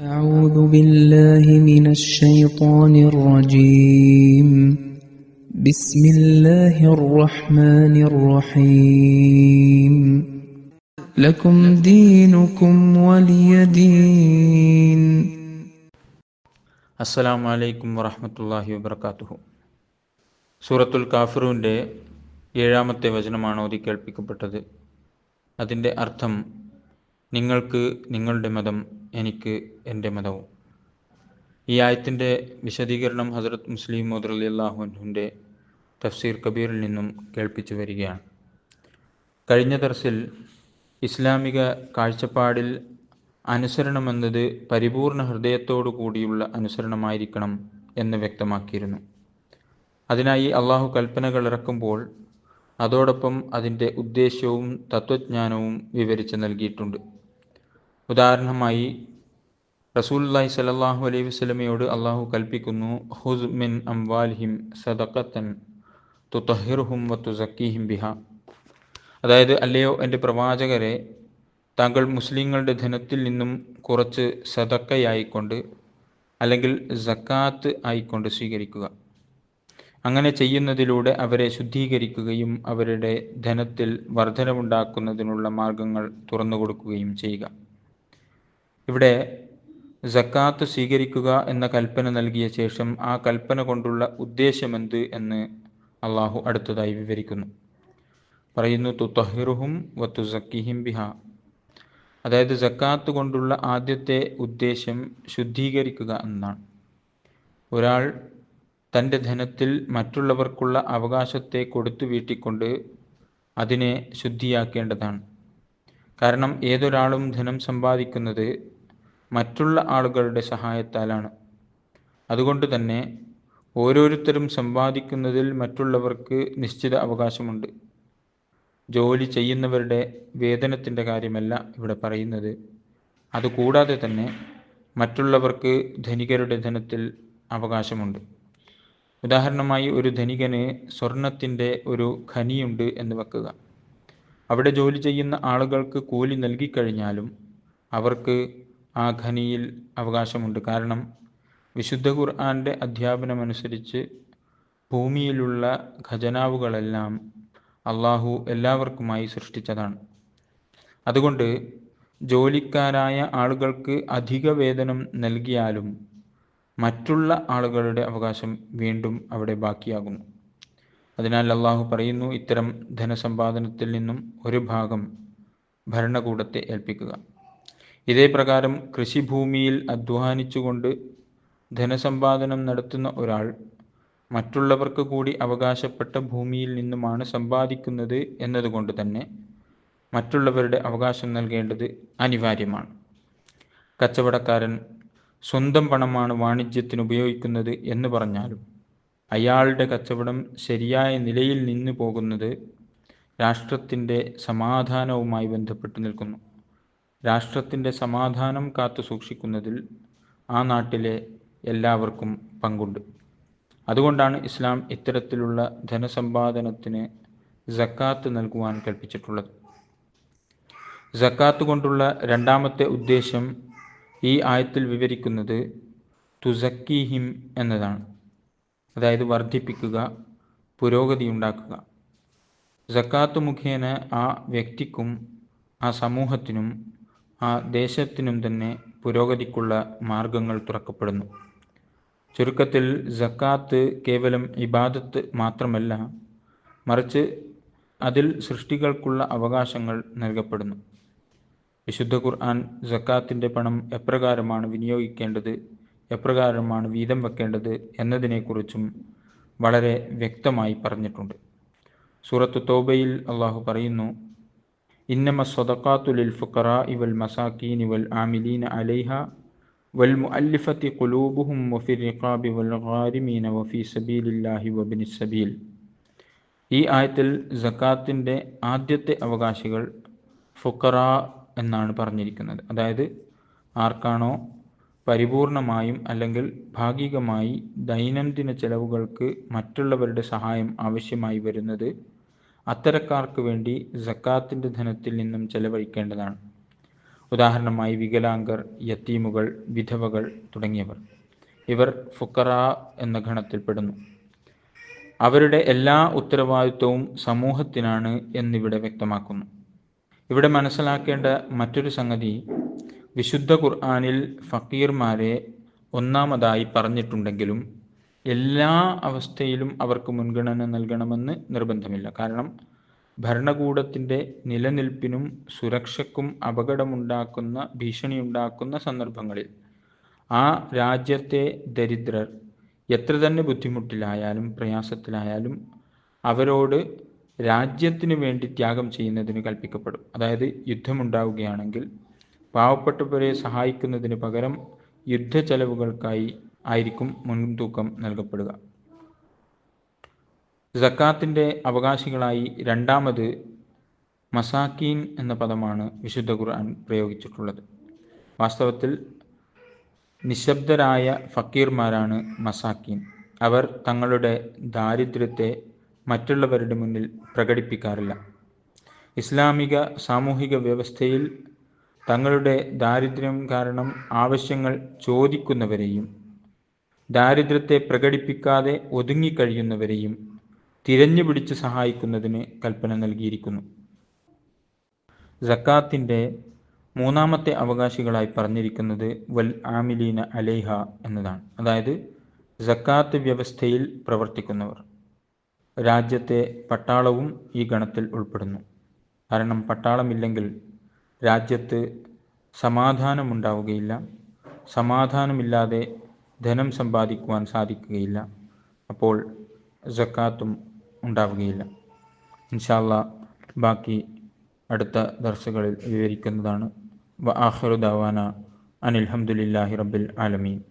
أعوذ بالله من الشيطان الرجيم بسم الله الرحمن الرحيم لكم دينكم ولي دين അസ്സലാമു അലൈക്കും വറഹമത്തല്ലാഹി വബർക്കാത്തുഹു സൂറത്തുൽ കാഫിറൂൻ്റെ ഏഴാമത്തെ വചനമാണ് ഓതി കേൾപ്പിക്കപ്പെട്ടത് അതിൻ്റെ അർത്ഥം നിങ്ങൾക്ക് നിങ്ങളുടെ മതം എനിക്ക് എന്റെ മതവും. ഈ ആയത്തിന്റെ വിശദീകരണം ഹസരത് മുസ്ലിം മോദർ അലി തഫ്സീർ കബീറിൽ നിന്നും കേൾപ്പിച്ചു വരികയാണ്. കഴിഞ്ഞ ദർസിൽ ഇസ്ലാമിക കാഴ്ചപ്പാടിൽ അനുസരണമെന്നത് പരിപൂർണ ഹൃദയത്തോടു കൂടിയുള്ള അനുസരണമായിരിക്കണം എന്ന് വ്യക്തമാക്കിയിരുന്നു. അതിനായി അള്ളാഹു കൽപ്പനകൾ ഇറക്കുമ്പോൾ അതോടൊപ്പം അതിന്റെ ഉദ്ദേശ്യവും തത്വജ്ഞാനവും വിവരിച്ച് നൽകിയിട്ടുണ്ട്. ഉദാഹരണമായി റസൂല്ലായി സലല്ലാഹു അലൈഹി വസ്ലമയോട് അള്ളാഹു കൽപ്പിക്കുന്നു ഹുസ് മിൻ അംവാൽഹിം സദക്കത്തൻ തുതഹിർഹും വ തുസക്കീഹിം ബിഹ. അതായത് അല്ലയോ എന്റെ പ്രവാചകരെ താങ്കൾ മുസ്ലിങ്ങളുടെ ധനത്തിൽ നിന്നും കുറച്ച് സദക്കയായിക്കൊണ്ട് അല്ലെങ്കിൽ സക്കാത്ത് ആയിക്കൊണ്ട് സ്വീകരിക്കുക. അങ്ങനെ ചെയ്യുന്നതിലൂടെ അവരെ ശുദ്ധീകരിക്കുകയും അവരുടെ ധനത്തിൽ വർധനവുണ്ടാക്കുന്നതിനുള്ള മാർഗങ്ങൾ തുറന്നു കൊടുക്കുകയും ചെയ്യുക. ഇവിടെ സക്കാത്ത് സ്വീകരിക്കുക എന്ന കൽപ്പന നൽകിയ ശേഷം ആ കൽപ്പന കൊണ്ടുള്ള ഉദ്ദേശമെന്ത് എന്ന് അള്ളാഹു അടുത്തതായി വിവരിക്കുന്നു. പറയുന്നു തുത്തഹിറുഹും വത്തുസക്കിഹിം ബിഹ. അതായത് സക്കാത്ത് കൊണ്ടുള്ള ആദ്യത്തെ ഉദ്ദേശം ശുദ്ധീകരിക്കുക എന്നാണ്. ഒരാൾ തന്റെ ധനത്തിൽ മറ്റുള്ളവർക്കുള്ള അവകാശത്തെ കൊടുത്തു വീട്ടിക്കൊണ്ട് അതിനെ ശുദ്ധിയാക്കേണ്ടതാണ്. കാരണം ഏതൊരാളും ധനം സമ്പാദിക്കുന്നത് മറ്റുള്ള ആളുകളുടെ സഹായത്താലാണ്. അതുകൊണ്ട് തന്നെ ഓരോരുത്തരും സമ്പാദിക്കുന്നതിൽ മറ്റുള്ളവർക്ക് നിശ്ചിത അവകാശമുണ്ട്. ജോലി ചെയ്യുന്നവരുടെ വേതനത്തിന്റെ കാര്യമല്ല ഇവിടെ പറയുന്നത്. അതുകൂടാതെ തന്നെ മറ്റുള്ളവർക്ക് ധനികരുടെ ധനത്തിൽ അവകാശമുണ്ട്. ഉദാഹരണമായി ഒരു ധനികന് സ്വർണത്തിന്റെ ഒരു ഖനിയുണ്ട് എന്ന് വെക്കുക. അവിടെ ജോലി ചെയ്യുന്ന ആളുകൾക്ക് കൂലി നൽകിക്കഴിഞ്ഞാലും അവർക്ക് ആ ഖനിയിൽ അവകാശമുണ്ട്. കാരണം വിശുദ്ധ ഖുർആാന്റെ അധ്യാപനമനുസരിച്ച് ഭൂമിയിലുള്ള ഖജനാവുകളെല്ലാം അള്ളാഹു എല്ലാവർക്കുമായി സൃഷ്ടിച്ചതാണ്. അതുകൊണ്ട് ജോലിക്കാരായ ആളുകൾക്ക് അധിക വേതനം നൽകിയാലും മറ്റുള്ള ആളുകളുടെ അവകാശം വീണ്ടും അവിടെ ബാക്കിയാകുന്നു. അതിനാൽ അള്ളാഹു പറയുന്നു ഇത്തരം ധനസമ്പാദനത്തിൽ നിന്നും ഒരു ഭാഗം ഭരണകൂടത്തെ ഏൽപ്പിക്കുക. ഇതേ പ്രകാരം കൃഷിഭൂമിയിൽ അധ്വാനിച്ചുകൊണ്ട് ധനസമ്പാദനം നടത്തുന്ന ഒരാൾ മറ്റുള്ളവർക്ക് കൂടി അവകാശപ്പെട്ട ഭൂമിയിൽ നിന്നുമാണ് സമ്പാദിക്കുന്നത് എന്നതുകൊണ്ട് തന്നെ മറ്റുള്ളവരുടെ അവകാശം നൽകേണ്ടത് അനിവാര്യമാണ്. കച്ചവടക്കാരൻ സ്വന്തം പണമാണ് വാണിജ്യത്തിന് ഉപയോഗിക്കുന്നത് എന്ന് പറഞ്ഞാലും അയാളുടെ കച്ചവടം ശരിയായ നിലയിൽ നിന്നു പോകുന്നത് രാഷ്ട്രത്തിന്റെ സമാധാനവുമായി ബന്ധപ്പെട്ട് നിൽക്കുന്നു. രാഷ്ട്രത്തിന്റെ സമാധാനം കാത്തു സൂക്ഷിക്കുന്നതിൽ ആ നാട്ടിലെ എല്ലാവർക്കും പങ്കുണ്ട്. അതുകൊണ്ടാണ് ഇസ്ലാം ഇത്തരത്തിലുള്ള ധനസമ്പാദനത്തിന് ജക്കാത്ത് നൽകുവാൻ കൽപ്പിച്ചിട്ടുള്ളത്. ജക്കാത്ത് കൊണ്ടുള്ള രണ്ടാമത്തെ ഉദ്ദേശം ഈ ആയത്തിൽ വിവരിക്കുന്നത് തുസക്കിഹിം എന്നതാണ്. അതായത് വർദ്ധിപ്പിക്കുക പുരോഗതി ഉണ്ടാക്കുക. ജക്കാത്ത് മുഖേന ആ വ്യക്തിക്കും ആ സമൂഹത്തിനും ആ ദേശത്തിനും തന്നെ പുരോഗതിക്കുള്ള മാർഗങ്ങൾ തുറക്കപ്പെടുന്നു. ചുരുക്കത്തിൽ ജക്കാത്ത് കേവലം ഇബാദത്ത് മാത്രമല്ല മറിച്ച് അതിൽ സൃഷ്ടികൾക്കുള്ള അവകാശങ്ങൾ നൽകപ്പെടുന്നു. വിശുദ്ധ ഖുർആൻ ജക്കാത്തിന്റെ പണം എപ്രകാരമാണ് വിനിയോഗിക്കേണ്ടത് എപ്രകാരമാണ് വീതം വെക്കേണ്ടത് എന്നതിനെക്കുറിച്ചും വളരെ വ്യക്തമായി പറഞ്ഞിട്ടുണ്ട്. സൂറത്ത് തോബയിൽ അള്ളാഹു പറയുന്നു ഇന്നമ الصدقات للفقراء والمساكين والعاملين عليها والمؤلفة قلوبهم വൽ الرقاب والغارمين وفي سبيل വൽ ഗാരിമീന السبيل. ഈ ആയത്തിൽ ജക്കാത്തിന്റെ ആദ്യത്തെ അവകാശികൾ ഫുക്കറ എന്നാണ് പറഞ്ഞിരിക്കുന്നത്. അതായത് ആർക്കാണോ പരിപൂർണമായും അല്ലെങ്കിൽ ഭാഗികമായി ദൈനംദിന ചെലവുകൾക്ക് മറ്റുള്ളവരുടെ സഹായം ആവശ്യമായി വരുന്നത് അത്തരക്കാർക്ക് വേണ്ടി ജക്കാത്തിന്റെ ധനത്തിൽ നിന്നും ചെലവഴിക്കേണ്ടതാണ്. ഉദാഹരണമായി വികലാംഗർ യത്തീമുകൾ വിധവകൾ തുടങ്ങിയവർ. ഇവർ ഫുക്കറ എന്ന ഗണത്തിൽപ്പെടുന്നു അവരുടെ എല്ലാ ഉത്തരവാദിത്വവും സമൂഹത്തിനാണ് എന്നിവിടെ വ്യക്തമാക്കുന്നു. ഇവിടെ മനസ്സിലാക്കേണ്ട മറ്റൊരു സംഗതി വിശുദ്ധ ഖുർആാനിൽ ഫക്കീർമാരെ ഒന്നാമതായി പറഞ്ഞിട്ടുണ്ടെങ്കിലും എല്ലാ അവസ്ഥയിലും അവർക്ക് മുൻഗണന നൽകണമെന്ന് നിർബന്ധമില്ല. കാരണം ഭരണകൂടത്തിന്റെ നിലനിൽപ്പിനും സുരക്ഷയ്ക്കും അപകടമുണ്ടാക്കുന്ന ഭീഷണിയുണ്ടാക്കുന്ന സന്ദർഭങ്ങളിൽ ആ രാജ്യത്തെ ദരിദ്രർ എത്ര തന്നെ ബുദ്ധിമുട്ടിലായാലും പ്രയാസത്തിലായാലും അവരോട് രാജ്യത്തിന് വേണ്ടി ത്യാഗം ചെയ്യുന്നതിന് കൽപ്പിക്കപ്പെടും. അതായത് യുദ്ധമുണ്ടാവുകയാണെങ്കിൽ പാവപ്പെട്ടവരെ സഹായിക്കുന്നതിന് പകരം യുദ്ധ ചെലവുകൾക്കായി ആയിരിക്കും മുൻതൂക്കം നൽകപ്പെടുക. സക്കാത്തിന്റെ അവകാശികളായി രണ്ടാമത് മസാക്കീൻ എന്ന പദമാണ് വിശുദ്ധ ഖുർആൻ പ്രയോഗിച്ചിട്ടുള്ളത്. വാസ്തവത്തിൽ നിശബ്ദരായ ഫക്കീർമാരാണ് മസാക്കീൻ. അവർ തങ്ങളുടെ ദാരിദ്ര്യത്തെ മറ്റുള്ളവരുടെ മുന്നിൽ പ്രകടിപ്പിക്കാറില്ല. ഇസ്ലാമിക സാമൂഹിക വ്യവസ്ഥയിൽ തങ്ങളുടെ ദാരിദ്ര്യം കാരണം ആവശ്യങ്ങൾ ചോദിക്കുന്നവരെയും ദാരിദ്ര്യത്തെ പ്രകടിപ്പിക്കാതെ ഒതുങ്ങിക്കഴിയുന്നവരെയും തിരഞ്ഞു പിടിച്ച് സഹായിക്കുന്നതിന് കൽപ്പന നൽകിയിരിക്കുന്നു. ജക്കാത്തിന്റെ മൂന്നാമത്തെ അവകാശികളായി പറഞ്ഞിരിക്കുന്നത് വൽ ആമിലീന അലേഹ എന്നതാണ്. അതായത് ജക്കാത്ത് വ്യവസ്ഥയിൽ പ്രവർത്തിക്കുന്നവർ. രാജ്യത്തെ പട്ടാളവും ഈ ഗണത്തിൽ ഉൾപ്പെടുന്നു. കാരണം പട്ടാളമില്ലെങ്കിൽ രാജ്യത്ത് സമാധാനമുണ്ടാവുകയില്ല. സമാധാനമില്ലാതെ ധനം സമ്പാദിക്കുവാൻ സാധിക്കുകയില്ല. അപ്പോൾ ജക്കാത്തും ഉണ്ടാവുകയില്ല. ഇൻഷാല്ല ബാക്കി അടുത്ത ദർശകളിൽ വിവരിക്കുന്നതാണ്. വ ആഖിറു ദാവാന അനിൽഹമുല്ലാഹി റബ്ബിൽ ആലമീൻ.